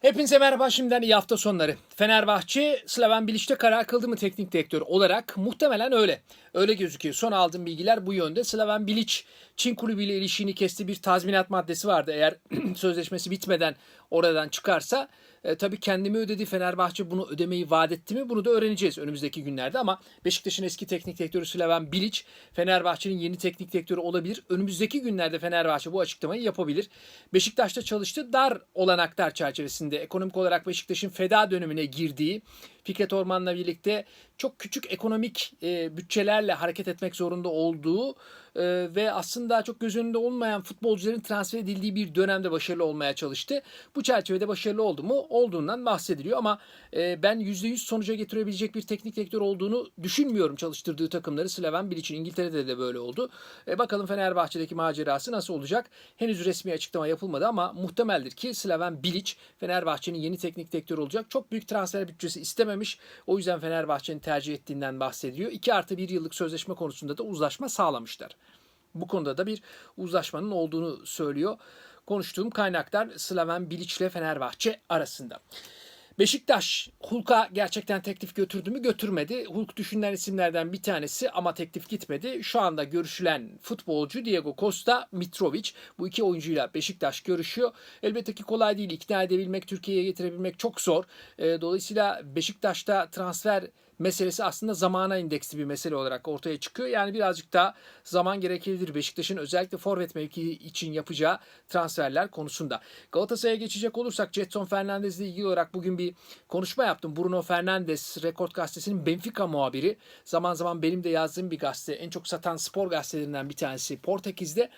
Hepinize merhaba şimdiden iyi hafta sonları. Fenerbahçe Slaven Bilic'te karar kıldı mı teknik direktör olarak? Muhtemelen öyle. Öyle gözüküyor. Son aldığım bilgiler bu yönde. Slaven Bilic Çin kulübüyle ilişkini kesti bir tazminat maddesi vardı. Eğer sözleşmesi bitmeden oradan çıkarsa e, tabii kendimi ödedi. Fenerbahçe bunu ödemeyi vaat etti mi? Bunu da öğreneceğiz önümüzdeki günlerde ama Beşiktaş'ın eski teknik direktörü Slaven Bilic Fenerbahçe'nin yeni teknik direktörü olabilir. Önümüzdeki günlerde Fenerbahçe bu açıklamayı yapabilir. Beşiktaş'ta çalıştı. Dar olanaklar çerçevesinde ekonomik olarak Beşiktaş'ın feda dönemine girdiği Fikret Orman'la birlikte çok küçük ekonomik e, bütçelerle hareket etmek zorunda olduğu e, ve aslında çok göz önünde olmayan futbolcuların transfer edildiği bir dönemde başarılı olmaya çalıştı. Bu çerçevede başarılı oldu mu? Olduğundan bahsediliyor ama e, ben %100 sonuca getirebilecek bir teknik direktör olduğunu düşünmüyorum çalıştırdığı takımları Slaven Bilic'in İngiltere'de de böyle oldu. E, bakalım Fenerbahçe'deki macerası nasıl olacak? Henüz resmi açıklama yapılmadı ama muhtemeldir ki Slaven Bilic Fenerbahçe'nin yeni teknik direktörü olacak. Çok büyük transfer bütçesi istememiş. O yüzden Fenerbahçe'nin tercih ettiğinden bahsediliyor. 2 artı 1 yıllık sözleşme konusunda da uzlaşma sağlamışlar. Bu konuda da bir uzlaşmanın olduğunu söylüyor. Konuştuğum kaynaklar Slaven Bilic ile Fenerbahçe arasında. Beşiktaş Hulk'a gerçekten teklif götürdü mü götürmedi. Hulk düşünülen isimlerden bir tanesi ama teklif gitmedi. Şu anda görüşülen futbolcu Diego Costa Mitrovic. Bu iki oyuncuyla Beşiktaş görüşüyor. Elbette ki kolay değil. ikna edebilmek, Türkiye'ye getirebilmek çok zor. E, Dolayısıyla Beşiktaş'ta transfer meselesi aslında zamana indeksli bir mesele olarak ortaya çıkıyor. Yani birazcık daha zaman gerekebilir Beşiktaş'ın özellikle forvet mevkii için yapacağı transferler konusunda. Galatasaray'a geçecek olursak Jetson Fernandez ile ilgili olarak bugün bir konuşma yaptım. Bruno Fernandes Rekord Gazetesi'nin Benfica muhabiri. Zaman zaman benim de yazdığım bir gazete. En çok satan spor gazetelerinden bir tanesi Portekiz'de.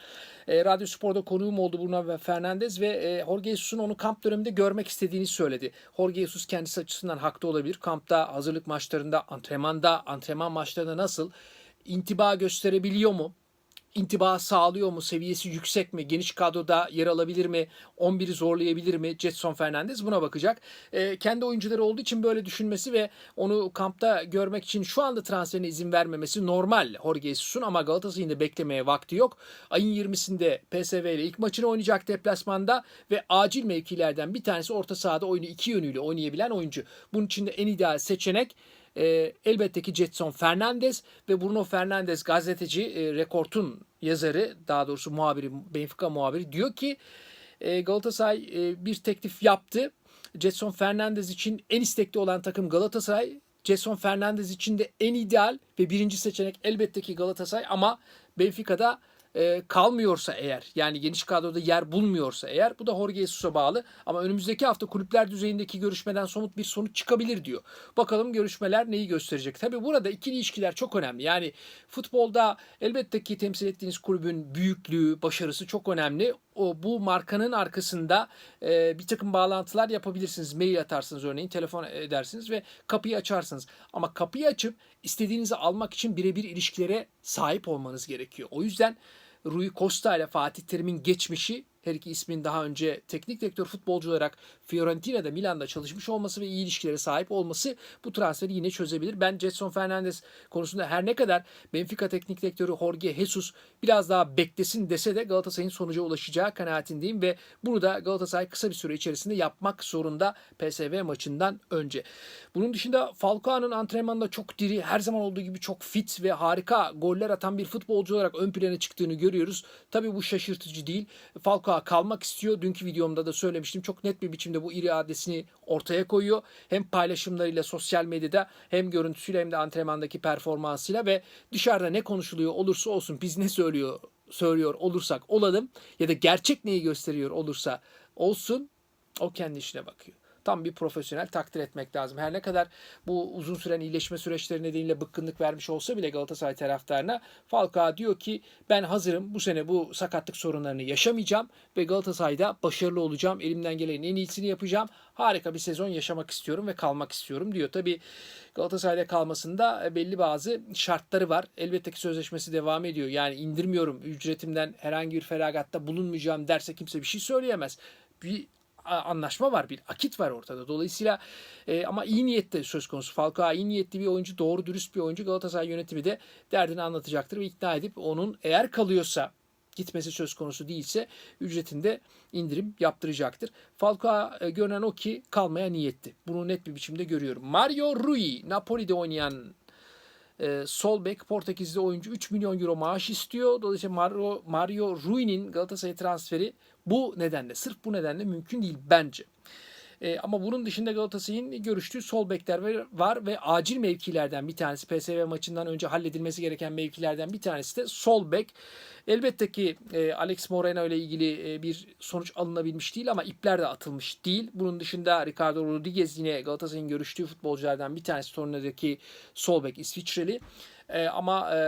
E, Radyo Spor'da konuğum oldu Bruno Fernandes ve e, Jorge Jesus'un onu kamp döneminde görmek istediğini söyledi. Jorge Jesus kendisi açısından haklı olabilir. Kampta, hazırlık maçlarında, antrenmanda, antrenman maçlarında nasıl intiba gösterebiliyor mu? intiba sağlıyor mu? Seviyesi yüksek mi? Geniş kadroda yer alabilir mi? 11'i zorlayabilir mi? Jetson Fernandez buna bakacak. E, kendi oyuncuları olduğu için böyle düşünmesi ve onu kampta görmek için şu anda transferine izin vermemesi normal Jorge Jesus'un ama Galatasaray'ın da beklemeye vakti yok. Ayın 20'sinde PSV ile ilk maçını oynayacak deplasmanda ve acil mevkilerden bir tanesi orta sahada oyunu iki yönüyle oynayabilen oyuncu. Bunun için de en ideal seçenek e, elbette ki Jetson Fernandez ve Bruno Fernandes gazeteci e, Rekord'un yazarı daha doğrusu muhabiri Benfica muhabiri diyor ki e, Galatasaray e, bir teklif yaptı. Jetson Fernandez için en istekli olan takım Galatasaray. Jetson Fernandez için de en ideal ve birinci seçenek elbette ki Galatasaray ama Benfica'da e, kalmıyorsa eğer yani geniş kadroda yer bulmuyorsa eğer bu da Jorge Jesus'a bağlı ama önümüzdeki hafta kulüpler düzeyindeki görüşmeden somut bir sonuç çıkabilir diyor. Bakalım görüşmeler neyi gösterecek. Tabi burada ikili ilişkiler çok önemli. Yani futbolda elbette ki temsil ettiğiniz kulübün büyüklüğü, başarısı çok önemli. O bu markanın arkasında e, bir takım bağlantılar yapabilirsiniz. Mail atarsınız örneğin, telefon edersiniz ve kapıyı açarsınız. Ama kapıyı açıp istediğinizi almak için birebir ilişkilere sahip olmanız gerekiyor. O yüzden Rui Costa ile Fatih Terim'in geçmişi her iki ismin daha önce teknik direktör futbolcu olarak Fiorentina'da Milan'da çalışmış olması ve iyi ilişkilere sahip olması bu transferi yine çözebilir. Ben Jetson Fernandes konusunda her ne kadar Benfica teknik direktörü Jorge Jesus biraz daha beklesin dese de Galatasaray'ın sonuca ulaşacağı kanaatindeyim ve bunu da Galatasaray kısa bir süre içerisinde yapmak zorunda PSV maçından önce. Bunun dışında Falcao'nun antrenmanında çok diri, her zaman olduğu gibi çok fit ve harika goller atan bir futbolcu olarak ön plana çıktığını görüyoruz. Tabii bu şaşırtıcı değil. Falcao kalmak istiyor. Dünkü videomda da söylemiştim. Çok net bir biçimde bu iradesini ortaya koyuyor. Hem paylaşımlarıyla sosyal medyada hem görüntüsüyle hem de antrenmandaki performansıyla ve dışarıda ne konuşuluyor olursa olsun biz ne söylüyor söylüyor olursak olalım ya da gerçek neyi gösteriyor olursa olsun o kendi işine bakıyor tam bir profesyonel takdir etmek lazım. Her ne kadar bu uzun süren iyileşme süreçleri nedeniyle bıkkınlık vermiş olsa bile Galatasaray taraftarına Falcao diyor ki ben hazırım bu sene bu sakatlık sorunlarını yaşamayacağım ve Galatasaray'da başarılı olacağım. Elimden gelenin en iyisini yapacağım. Harika bir sezon yaşamak istiyorum ve kalmak istiyorum diyor. Tabi Galatasaray'da kalmasında belli bazı şartları var. Elbette ki sözleşmesi devam ediyor. Yani indirmiyorum ücretimden herhangi bir feragatta bulunmayacağım derse kimse bir şey söyleyemez. Bir anlaşma var, bir akit var ortada. Dolayısıyla e, ama iyi niyette söz konusu. Falcao iyi niyetli bir oyuncu, doğru dürüst bir oyuncu. Galatasaray yönetimi de derdini anlatacaktır ve ikna edip onun eğer kalıyorsa gitmesi söz konusu değilse ücretinde indirim yaptıracaktır. Falcao e, görünen o ki kalmaya niyetli. Bunu net bir biçimde görüyorum. Mario Rui, Napoli'de oynayan e, sol bek Portekizli oyuncu 3 milyon euro maaş istiyor. Dolayısıyla Mario, Mario Rui'nin Galatasaray transferi bu nedenle, sırf bu nedenle mümkün değil bence. E, ama bunun dışında Galatasaray'ın görüştüğü sol bekler var ve acil mevkilerden bir tanesi PSV maçından önce halledilmesi gereken mevkilerden bir tanesi de sol bek. Elbette ki e, Alex Moreno ile ilgili e, bir sonuç alınabilmiş değil ama ipler de atılmış değil. Bunun dışında Ricardo Rodriguez yine Galatasaray'ın görüştüğü futbolculardan bir tanesi Torino'daki sol bek İsviçreli. E, ama e,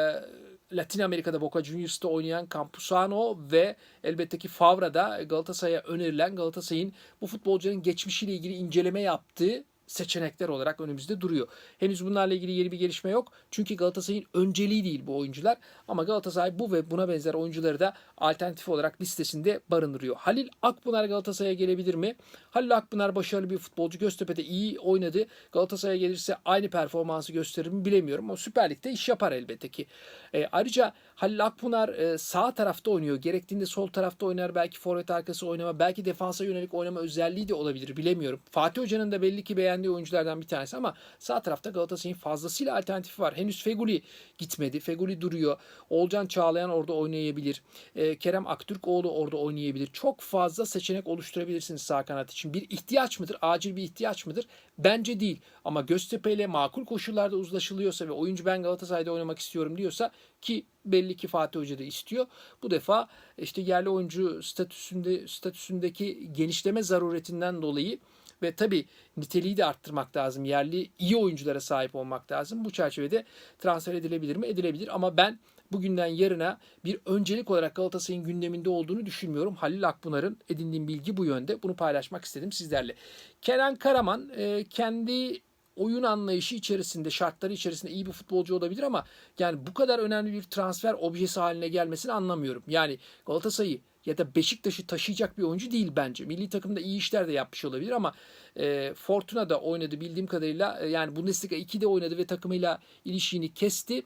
Latin Amerika'da Boca Juniors'ta oynayan Campuzano ve elbette ki Favra'da Galatasaray'a önerilen Galatasaray'ın bu futbolcuların geçmişiyle ilgili inceleme yaptığı seçenekler olarak önümüzde duruyor. Henüz bunlarla ilgili yeni bir gelişme yok. Çünkü Galatasaray'ın önceliği değil bu oyuncular. Ama Galatasaray bu ve buna benzer oyuncuları da alternatif olarak listesinde barındırıyor. Halil Akpınar Galatasaray'a gelebilir mi? Halil Akpınar başarılı bir futbolcu. Göztepe'de iyi oynadı. Galatasaray'a gelirse aynı performansı gösterir mi bilemiyorum. Ama Süper Lig'de iş yapar elbette ki. E, ayrıca Halil Akpınar e, sağ tarafta oynuyor. Gerektiğinde sol tarafta oynar. Belki forvet arkası oynama, belki defansa yönelik oynama özelliği de olabilir. Bilemiyorum. Fatih Hoca'nın da belli ki beğendiği oyunculardan bir tanesi ama sağ tarafta Galatasaray'ın fazlasıyla alternatifi var. Henüz Feguli gitmedi. Feguli duruyor. Olcan Çağlayan orada oynayabilir. E, Kerem Aktürkoğlu orada oynayabilir. Çok fazla seçenek oluşturabilirsiniz sağ kanat için. Bir ihtiyaç mıdır? Acil bir ihtiyaç mıdır? Bence değil. Ama Göztepe ile makul koşullarda uzlaşılıyorsa ve oyuncu ben Galatasaray'da oynamak istiyorum diyorsa ki belli ki Fatih Hoca da istiyor. Bu defa işte yerli oyuncu statüsünde statüsündeki genişleme zaruretinden dolayı ve tabii niteliği de arttırmak lazım. Yerli iyi oyunculara sahip olmak lazım. Bu çerçevede transfer edilebilir mi? Edilebilir ama ben bugünden yarına bir öncelik olarak Galatasaray'ın gündeminde olduğunu düşünmüyorum. Halil Akpınar'ın edindiğim bilgi bu yönde. Bunu paylaşmak istedim sizlerle. Kenan Karaman e, kendi oyun anlayışı içerisinde, şartları içerisinde iyi bir futbolcu olabilir ama yani bu kadar önemli bir transfer objesi haline gelmesini anlamıyorum. Yani Galatasaray'ı ya da Beşiktaş'ı taşıyacak bir oyuncu değil bence. Milli takımda iyi işler de yapmış olabilir ama e, Fortuna'da oynadı bildiğim kadarıyla. E, yani Bundesliga 2'de oynadı ve takımıyla ilişiğini kesti.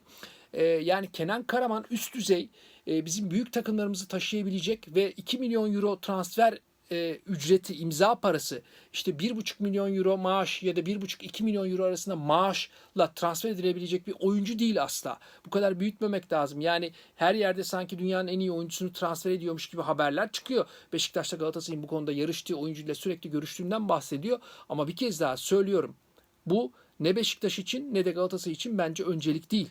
E, yani Kenan Karaman üst düzey e, bizim büyük takımlarımızı taşıyabilecek ve 2 milyon euro transfer e, ücreti, imza parası işte 1,5 milyon euro maaş ya da 1,5-2 milyon euro arasında maaşla transfer edilebilecek bir oyuncu değil asla. Bu kadar büyütmemek lazım. Yani her yerde sanki dünyanın en iyi oyuncusunu transfer ediyormuş gibi haberler çıkıyor. Beşiktaş'ta Galatasaray'ın bu konuda yarıştığı oyuncuyla sürekli görüştüğünden bahsediyor. Ama bir kez daha söylüyorum. Bu ne Beşiktaş için ne de Galatasaray için bence öncelik değil.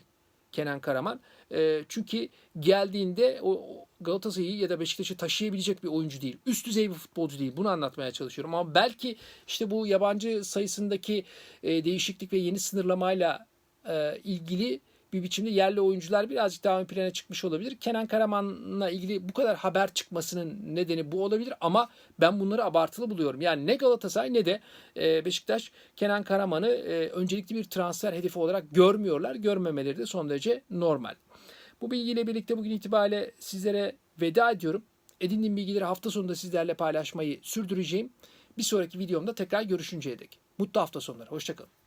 Kenan Karaman. E, çünkü geldiğinde o Galatasaray'ı ya da Beşiktaş'ı taşıyabilecek bir oyuncu değil. Üst düzey bir futbolcu değil. Bunu anlatmaya çalışıyorum. Ama belki işte bu yabancı sayısındaki e, değişiklik ve yeni sınırlamayla e, ilgili bir biçimde yerli oyuncular birazcık daha ön plana çıkmış olabilir. Kenan Karaman'la ilgili bu kadar haber çıkmasının nedeni bu olabilir ama ben bunları abartılı buluyorum. Yani ne Galatasaray ne de e, Beşiktaş Kenan Karaman'ı e, öncelikli bir transfer hedefi olarak görmüyorlar. Görmemeleri de son derece normal. Bu bilgiyle birlikte bugün itibariyle sizlere veda ediyorum. Edindiğim bilgileri hafta sonunda sizlerle paylaşmayı sürdüreceğim. Bir sonraki videomda tekrar görüşünceye dek. Mutlu hafta sonları. Hoşçakalın.